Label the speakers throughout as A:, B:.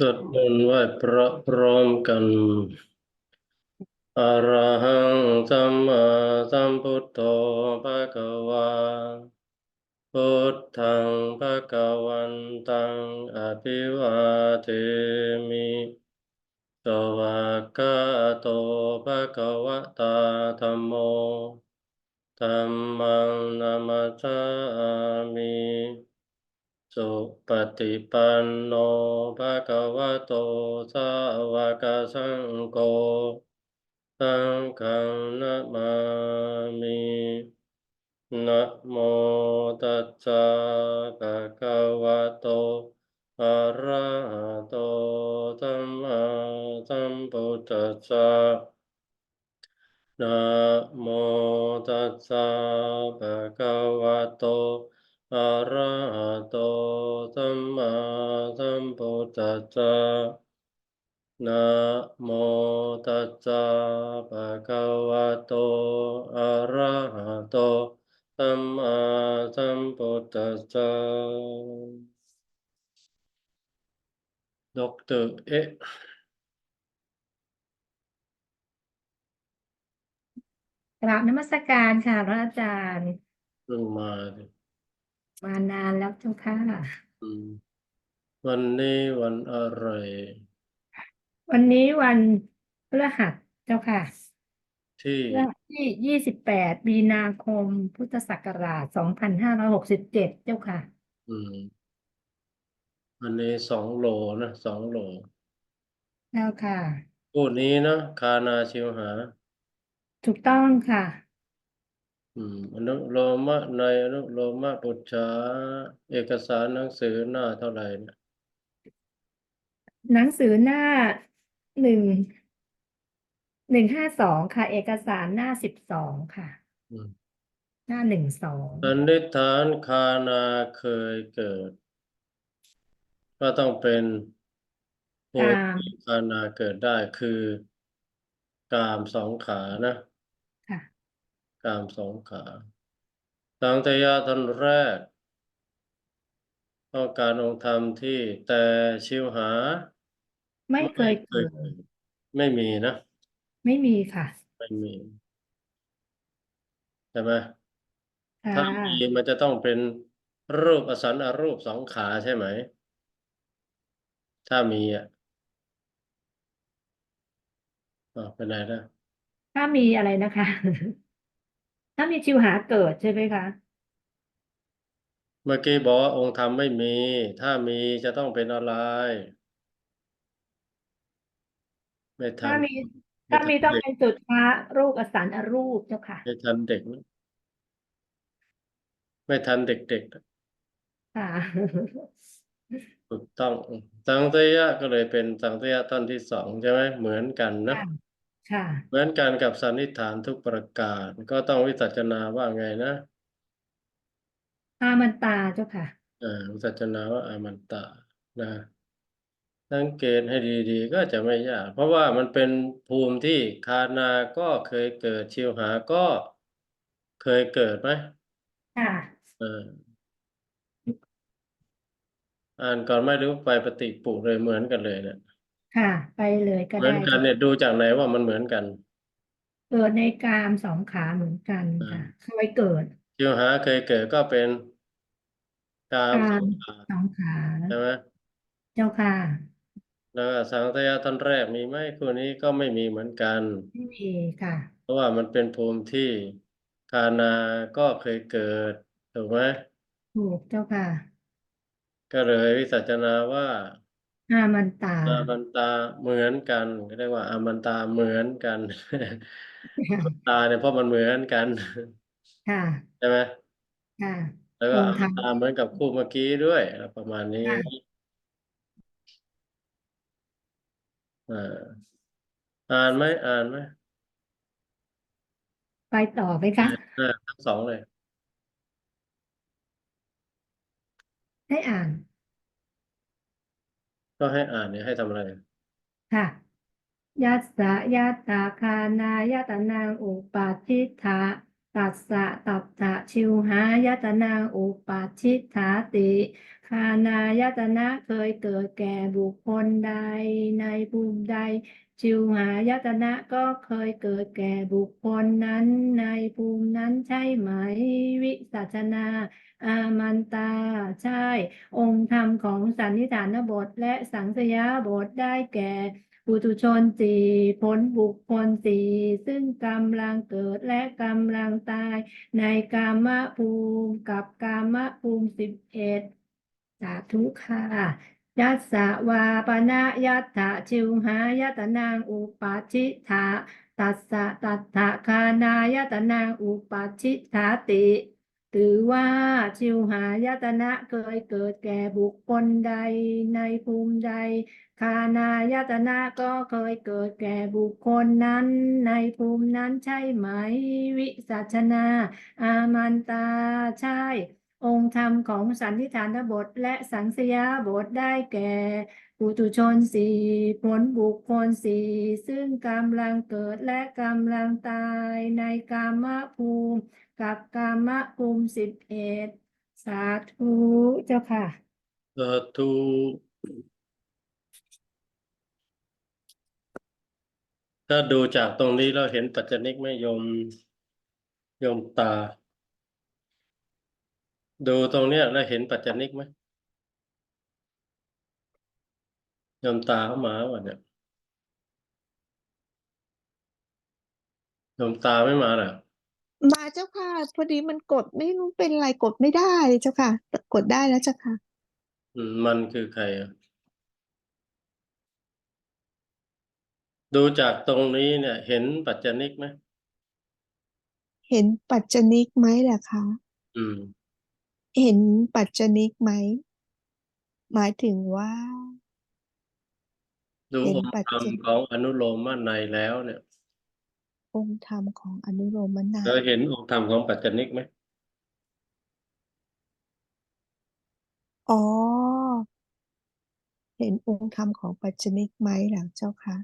A: สวดมนต์ไหว้พระพร้อมกันอะระหังสัมมาสัมพุทโธภะคะวาพุทธังภะคะวันตังอภิวาเทมิสวากาโตภะคะวะตาธัมโมธัมมังนัมมัสสามิ สุปฏิปันโนภะคะวะโตสาวกสังโฆสังฆังนะมามินะโมตัสสะภะคะวะโตอะระหะโตสัมมาสัมพุทธัสสะนะโมตัสสะภะคะวะโต อะระหะโตสัมมาสัมพุทธัสสะนะโมตัสสะภะคะวะโตอะระหะโตสัมมาสัมพุทธัสสะด็อกเตอร์เอ๊ะ
B: กราบนมัสการค่ะพระอาจารย์
A: เพิ่งมาดิ
B: มานานแล้วเจ้าค่ะ
A: อืมวันนี้วันอะไร
B: วันนี้วันพฤหัสเจ้าค่ะ
A: ที่
B: พฤหัสที่ยี่สิบแปดมีนาคมพุทธศักราชสองพันห้าร้อยหกสิบเจ็ดเจ้าค่ะ
A: อืมวันนี้สองโลนะสองโล
B: เจ้าค่ะ
A: คู่นี้นะคานาชิวหา
B: ถูกต้องค่ะ
A: อืมอนุโลมะในอนุโลมะปุจฉาเอกสารหนังสือหน้าเท่าไหร่นะ
B: หนังสือหน้าหนึ่งหนึ่งห้าสองค่ะ เอกสารหน้าสิบสองค่ะ
A: อืม
B: หน้าหนึ่งสอง
A: สันนิษฐานคานาเคยเกิด ก็ต้องเป็นเหตุ
B: ตาม
A: ที่คานาเกิดได้คือกามสองขานะ
B: ค่ะ
A: กามสองขาสังตยาท่านแรก ต้องการองค์ธรรมที่แต่ชิวหา
B: ไม่เคย
A: เค
B: เกิ
A: ย
B: ด
A: เกิดไม่มีนะ
B: ไม่มีค่ะ
A: ไม่มีใช่ไหม
B: ค่ะ
A: ถ้ามีมันจะต้องเป็นรูปอสันอรูปสองขาใช่ไหม ถ้ามีอะอ่าวไปไหนนะ
B: ถ้ามีอะไรนะคะ ถ้ามีชิวหาเกิดใช่ไหมคะ
A: เมื่อกี้บอกว่าองค์ธรรมไม่มี ถ้ามีจะต้องเป็นอะไร ไม่ทั
B: ถ้านมี
A: ไม่
B: ถ้า
A: ทัน
B: มีต้อง
A: เด็ก
B: เป็นจุดพระรูปอสันอรูปเจ้าค่ะ
A: ไม่ทันเด็กนะไม่ทันเด็กๆนะ
B: ค่ะ
A: ถูกต้อง สังเตยะก็เลยเป็นสังเตยะท่อนที่สองใช่ไหมเหมือนกันนะ
B: ค่ะ ค่ะ
A: เหมือนกันกับสันนิษฐานทุกประการก็ต้องวิจัชนาว่าไงนะ
B: อามันตาเจ้าค่ะ
A: อ่าวิจัชนาว่าอามันตะนะสังเกตให้ดีๆ ก็จะไม่ยาก เพราะว่ามันเป็นภูมิที่คานาก็เคยเกิดชิวหาก็เคยเกิดไหม
B: ค่ะ
A: เอออ่านก่อนไหม่รู้ไปปฏิปุเลยเหมือนกันเลยเนี่ย
B: ค่ะ ไปเลยก็
A: เหมือน
B: ได้
A: กัน
B: เจ้า
A: เนี่ยดูจากไหนว่ามันเหมือนกัน
B: เกิดในกามสองขาเหมือนกัน
A: อ่า
B: ค่ะเคยเกิด
A: ชิวหาเคยเกิดก็เป็นกาม
B: กา
A: สอ
B: ม
A: งขา
B: สองขา
A: ใช่ไหม
B: เจ้าค่ะ
A: แล้วก็สังตยะท่านแรกมีไหมคู่นี้ก็ไม่มีเหมือนกัน
B: ไม่มีค่ะ
A: เพราะว่ามันเป็นภูมิที่คานาก็เคยเกิดถูกไหม
B: ถูกเจ้าค่ะ
A: ก็เลยวิสัชนาว่า
B: อามันตา
A: อามันตาเหมือนกันก็เรียกว่าอามันตาเหมือนกัน ตาเนี่ยเพราะมันเหมือนกัน
B: ค่ะ
A: ใช่ไหม
B: ค่ะ
A: แล้วก็
B: อง
A: อา
B: ค์ธร
A: มั
B: ร
A: น
B: ม
A: ตาเหมือนกับคู่เมื่อกี้ด้วยประมาณนี้
B: ค่ะ
A: อ่าอ่านไหมอ่านไหม
B: ไปต่อไหมคะ
A: อ่าทั้งสองเลย
B: ให้อ่าน
A: ก็ให้อ่านเนี่ยให้ทำอะไร
B: ค่ะยัสสะยัตตาคานายตนางอุปาทิฏฐะตัสสะตัตถะชิวหายตนาอุปัชชิถาติ คานายตนะเคยเกิดแก่บุคคลใดในภูมิใด ชิวหายตนะก็เคยเกิดแก่บุคคลนั้น ในภูมินั้นใช่ไหม วิสัชนา อามันตา ใช่ องค์ธรรมของสันนิฐานบทและสังสยาบทได้แก่ปุถุชนสี่ผลบุคคลสี่ซึ่งกำลังเกิดและกำลังตาย ในกามภูมิกับกามภูมิสิบเอ็ด สาธุค่ะยัสสะวาปนะยัตถะชิวหายตนางอุปัชชิถาตัสสะตัตถะคานายตนางอุปัชชิถาติถือว่าชิวหายตนะเคยเกิดแก่บุคคลใดในภูมิใด คานายตนะก็เคยเกิดแก่บุคคลนั้น ในภูมินั้นใช่ไหม วิสัชนา อามันตาใช่ องค์ธรรมของสันนิฐานบทและสังสยาบทได้แก่ปุถุชนสี่ผลบุคคลสี่ซึ่งกำลังเกิดและกำลังตายในกามภูมิกับกามภูมิสิบเอ็ดสาธุเจ้าค่ะ
A: สาธุถ้าดูจากตรงนี้เราเห็นปัจจนิกไมโยมยมตา ดูตรงเนี้ยแล้วเห็นปัจจนิกไหมโยมตาเข้ามาวะเนี่ยโยมตาไม่มาเหรอ
C: มาเจ้าค่ะ พอดีมันกดไม่รู้เป็นอะไรกดไม่ได้เจ้าค่ะ กดได้แล้วเจ้าค่ะ
A: อืมมันคือใครอะดูจากตรงนี้เนี่ย เห็นปัจจนิกไหม
C: เห็นปัจจนิกไหมล่ะคะ
A: อืม
C: เห็นปัจจนิกไหม หมายถึงว่า
A: ดู
C: เห็น
A: องค์
C: ปัจ
A: ธรรม
C: จนิก
A: ของอนุโลมในยแล้วเนี่ย
C: องค์ธรรมของอนุโลมนัย
A: เราเห็นองค์ธรรมของปัจจนิกไหม
C: อ๋อ เห็นองค์ธรรมของปัจจนิกไหมล่ะเจ้าค่ะ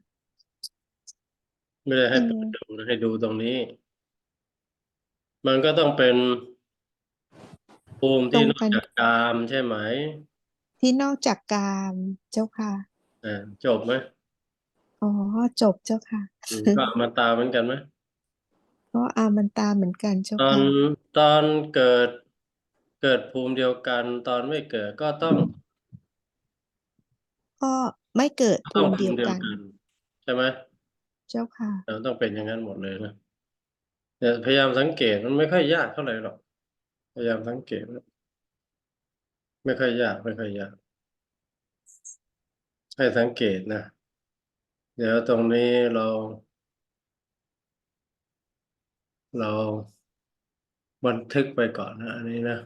A: ไม่ได้ให้
C: เอ
A: เปิ
C: อ
A: ดดูนะให้ดูตรงนี้ มันก็ต้องเป็น ภูมิ
C: ตร
A: ที่
C: ง
A: นอก
C: กัน
A: จากกามใช่ไหม
C: ที่นอกจากกามเจ้าค่ะ
A: อ่าจบไหม
C: อ๋อจบเจ้าค่ะ
A: อืมก็อมาตาเหมือนกันไหม
C: ก็อามันตาเหมือนกันเจ้า
A: ตอน
C: ค่ะ
A: ตอนเกิดเกิดภูมิเดียวกัน ตอนไม่เกิดก็ต้อง
C: ก็ไม่เกิด
A: ก็
C: ภู
A: ต้อง
C: มิ
A: ภู
C: เดียว
A: มิเดียว
C: กัน
A: กันใช่ไหม
C: เจ้าค่ะ
A: เราต้องเป็นอย่างนั้นหมดเลยนะแต่พยายามสังเกตมันไม่ค่อยยากเท่าไหร่หรอก พยายามสังเกตไม่ค่อยยากไม่ค่อยยาก ให้สังเกตนะ เดี๋ยวตรงนี้เรา เราบันทึกไปก่อนนะอันนี้นะ